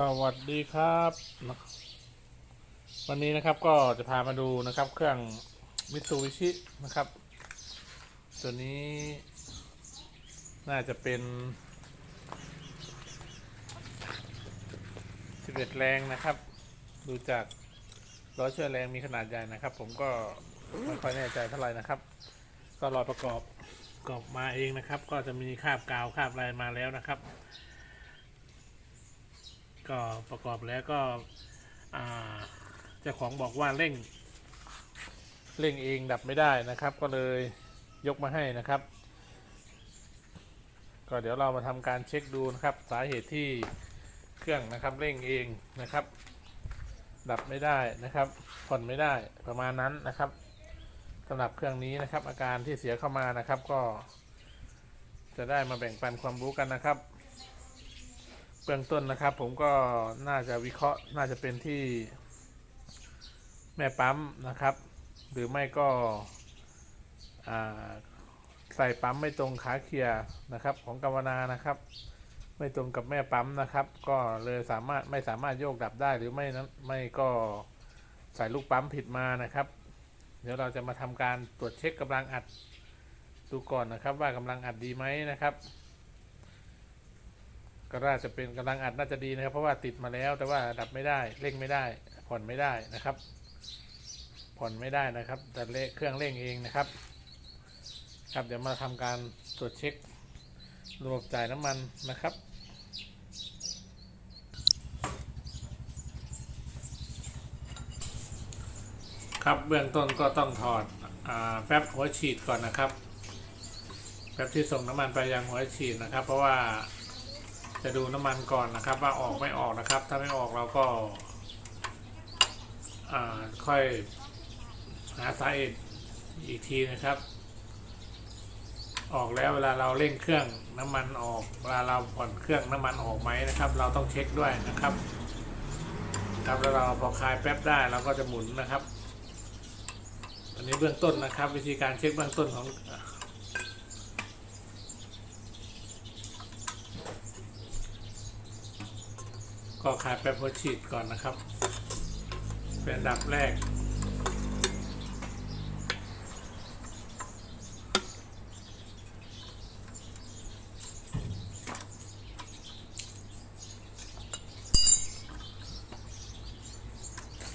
สวัสดีครับวันนี้นะครับก็จะพามาดูนะครับ เครื่องมิตซูบิชินะครับ ตัวนี้น่าจะเป็น11แรงนะครับ ดูจากล้อเชื่อแรงมีขนาดใหญ่นะครับ ผมก็ไม่ค่อยแน่ใจเท่าไหร่นะครับ ก็รอประกอบประกอบมาเองนะครับ ก็จะมีคาบกาวคาบอะไรมาแล้วนะครับ ก็ประกอบแล้วก็เจ้าของบอกว่าเร่ง เร่งเองดับไม่ได้นะครับ ก็เลยยกมาให้นะครับ ก็เดี๋ยวเรามาทำการเช็คดูนะครับ สาเหตุที่เครื่องนะครับเร่งเองนะครับ ดับไม่ได้นะครับ ผ่อนไม่ได้ประมาณนั้นนะครับสำหรับเครื่องนี้นะครับ อาการที่เสียเข้ามานะครับก็จะได้มาแบ่งปันความรู้กันนะครับ เบื้องต้นนะครับ ผมก็น่าจะวิเคราะห์น่าจะเป็นที่แม่ปั๊มนะครับ หรือไม่ก็ใส่ปั๊มไม่ตรงขาเคลียร์นะครับ ของกาวนานะครับ ไม่ตรงกับแม่ปั๊มนะครับ ก็เลยสามารถไม่สามารถโยกดับได้หรือไม่นั้นไม่ก็ใส่ลูกปั๊มผิดมานะครับ เดี๋ยวเราจะมาทำการตรวจเช็คกำลังอัดดูก่อนนะครับ ว่ากำลังอัดดีไหมนะครับ ก็น่าจะเป็นกำลังอัดน่าจะดีนะครับ เพราะว่าติดมาแล้ว แต่ว่าดับไม่ได้เร่งไม่ได้ ผ่อนไม่ได้นะครับ ผ่อนไม่ได้นะครับ แต่เลเครื่องเร่งเองนะครับ ครับเดี๋ยวมาทำการตรวจเช็คระบบจ่ายน้ำมันนะครับครับเบื้องต้นก็ต้องถอดอแป๊บหัวฉีดก่อนนะครับแป๊บที่ส่งน้ำมันไปยังหัวฉีดนะครับ เพราะว่า จะดูน้ำมันก่อนนะครับ ว่าออกไม่ออกนะครับ ถ้าไม่ออกเราก็ค่อยหาสาเหตุอีกทีนะครับ ออกแล้วเวลาเราเร่งเครื่องน้ำมันออก เวลาเราผ่อนเครื่องน้ำมันออกไหมนะครับ เราต้องเช็คด้วยนะครับ ครับแล้วเราพอคลายแป๊บได้เราก็จะหมุนนะครับ อันนี้เบื้องต้นนะครับ วิธีการเช็คเบื้องต้นของ ก็คลายแป๊บหัวฉีดก่อนนะครับ เป็นอันดับแรก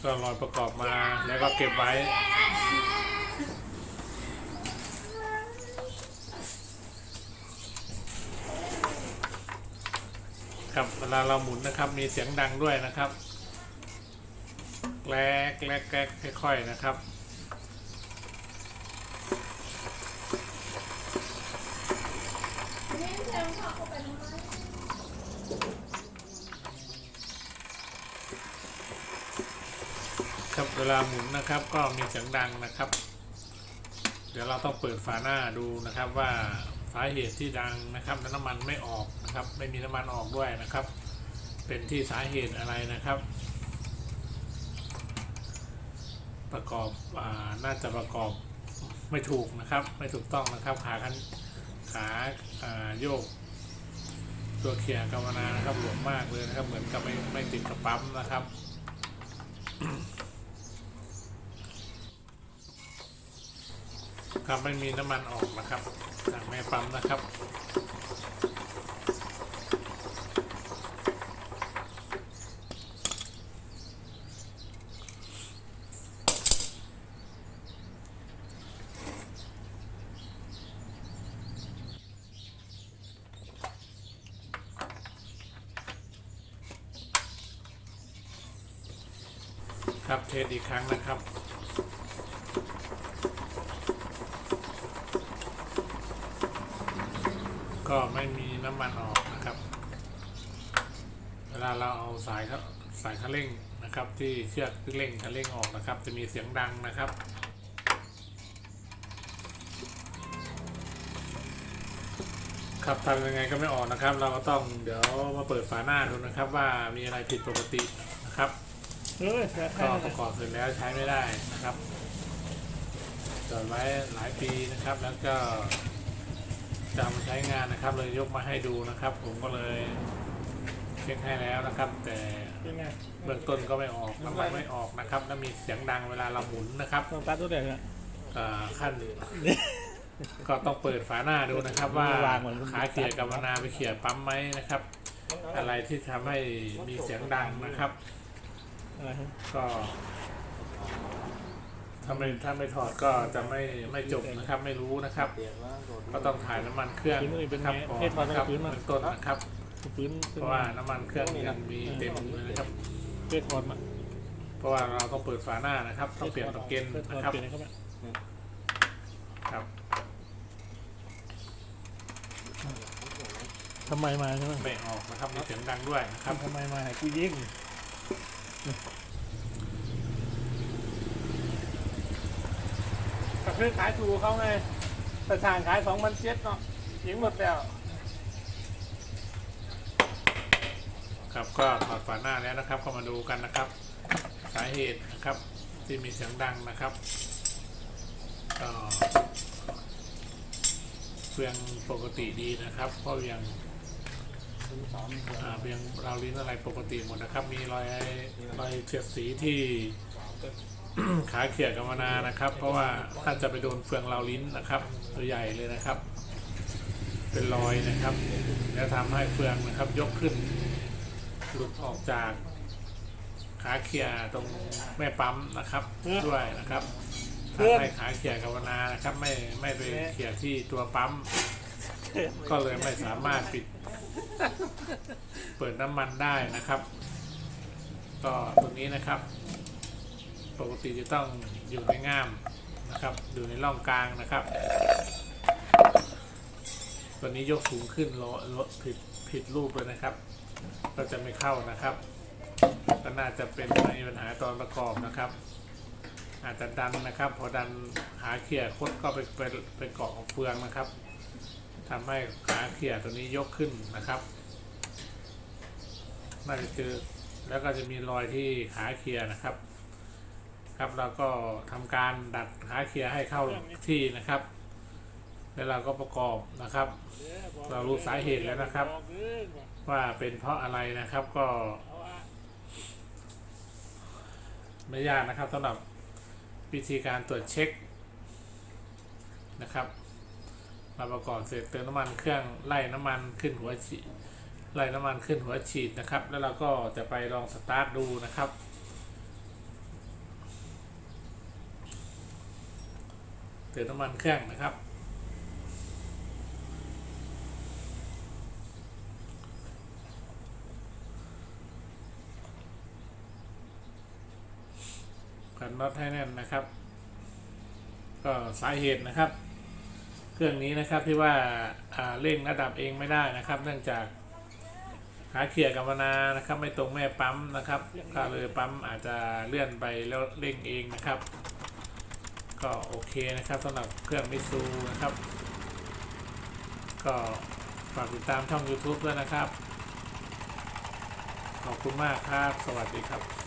ก็รอยประกอบมาแล้วก็เก็บไว้ ครับเวลาเราหมุนนะครับ มีเสียงดังด้วยนะครับแกลกแกลกแกลกค่อยๆนะครับครับเวลาหมุนนะครับก็มีเสียงดังนะครับ เดี๋ยวเราต้องเปิดฝาหน้าดูนะครับว่า สาเหตุที่ดังนะครับแล้วน้ำมันไม่ออกนะครับ ไม่มีน้ำมันออกด้วยนะครับ เป็นที่สาเหตุอะไรนะครับ ประกอบอ่าน่าจะประกอบไม่ถูกนะครับ ไม่ถูกต้องนะครับ ขาคันขาาโยก ตัวเขียร์กาวนานะครับหลวมมากเลยนะครับ เหมือนกับไม่ไม่ติดกับปั๊มนะครับ ครับไม่มีน้ำมันออกนะครับจากแม่ปั๊มนะครับครับเทสอีกครั้งนะครับ ก็ไม่มีน้ำมันออกนะครับ เวลาเราเอาสายเขาสายคันเร่งนะครับ ที่เชือกที่เร่งคันเร่งออกนะครับ จะมีเสียงดังนะครับครับทำยังไงก็ไม่ออกนะครับ เราก็ต้องเดี๋ยวมาเปิดฝาหน้าดูนะครับ ว่ามีอะไรผิดปกตินะครับเออใช่ก็ประกอบเสร็จแล้วใช้ไม่ได้นะครับจอดไว้หลายปีนะครับ แล้วก็ จะเอามาใช้งานนะครับ เลยยกมาให้ดูนะครับ ผมก็เลยเช็คให้แล้วนะครับ แต่เป็นไงเบื้องต้นก็ไม่ออกน้ำมันไม่ออกนะครับ แล้วมีเสียงดังเวลาเราหมุนนะครับต้องตัดตัวเดียวนะอ่าขั้น ก็ต้องเปิดฝาหน้าดูนะครับ ว่าวางเหมือนขาเขี่ยกับวนาไปเขี่ยปั๊มไหมนะครับ อะไรที่ทำให้มีเสียงดังนะครับ อะไรฮะก็ ถ้าไม่ถ้าไม่ถอดก็จะไม่ไม่จบนะครับไม่รู้นะครับ ก็ต้องถ่ายน้ำมันเครื่องพื้นนี่เป็นคไงรับก่อนเทศมานะตั้งคแต่รับพื้นมาเบื้องต้นนะครับพื้นเพราะว่าน้ำมันเครื่องยังมีเต็มเลยนะครับเทศถอดมาเพราะว่าเราต้องเปิดฝาหน้านะครับต้องเปลี่ยนตะเกนทศถอดนะครับเปลี่ยนให้เขาไหมครับทำไมมาใช่ไหมไม่ออกนะครับมีเสียงดังด้วยนะครับทำไมมาให้กูยิง คือขายถูกเขาไงแต่ทางขายสองพันเจ็ดเนาะยิงหมดแล้วครับก็ถอดฝาหน้าแล้วนะครับก็มาดูกันนะครับ สาเหตุนะครับที่มีเสียงดังนะครับก็เพียงปกติดีนะครับเพราะยังอ่าเพียงเราวลิ้นอะไรปกติหมดนะครับ มีรอยรอยเฉียดสีที่ ขาเขี่ยกับมนานะครับ เพราะว่าถ้าจะไปโดนเฟืองเราลิ้นนะครับ ตัวใหญ่เลยนะครับ เป็นรอยนะครับ แล้วทำให้เฟืองนะครับ ยกขึ้น หลุดออกจาก ขาเขี่ยตรงแม่ปั๊มนะครับด้วยนะครับทำให้ขาเขี่ยกับวนานะครับ ไม่ไม่ไปเขี่ยที่ตัวปั๊มก็เลยไม่สามารถปิด เปิดน้ำมันได้นะครับ ก็ตรงนี้นะครับ ปกติจะต้องอยู่ในง่ามนะครับอยู่ในร่องกลางนะครับตัวนี้ยกสูงขึ้นโลโลผิดผิดรูปเลยนะครับ ก็จะไม่เข้านะครับก็น่าจะเป็นมีปัญหาตอนประกอบนะครับ อาจจะดันนะครับ พอดันขาเขี่ยคดก็ไปไปไปเกาะกับเฟืองนะครับทำให้ขาเขี่ยตัวนี้ยกขึ้นนะครับน่าจะเจอแล้วก็จะมีรอยที่ขาเขี่ยนะครับ ครับเราก็ทำการดัดขาเขี่ยให้เข้าที่นะครับ แล้วเราก็ประกอบนะครับ เรารู้สาเหตุแล้วนะครับ ว่าเป็นเพราะอะไรนะครับก็ ไม่ยากนะครับสำหรับวิธีการตรวจเช็คนะครับเราประกอบเสร็จเติมน้ำมันเครื่องไล่น้ำมันขึ้นหัวฉีดไล่น้ำมันขึ้นหัวฉีดนะครับ แล้วเราก็จะไปลองสตาร์ทดูนะครับ เติมน้ำมันเครื่องนะครับขันน็อตให้แน่นนะครับ ก็สาเหตุนะครับ เครื่องนี้นะครับที่ว่าเร่งระดับเองไม่ได้นะครับ เนื่องจากขาเขี่ยกับนานะครับ ไม่ตรงแม่ปั๊มนะครับ ก็เลยปั๊มอาจจะเลื่อนไปแล้วเร่งเองนะครับ ก็โอเคนะครับสำหรับเครื่องมิซูนะครับ ก็ฝากติดตามช่อง YouTube ด้วยนะครับ ขอบคุณมากครับ สวัสดีครับ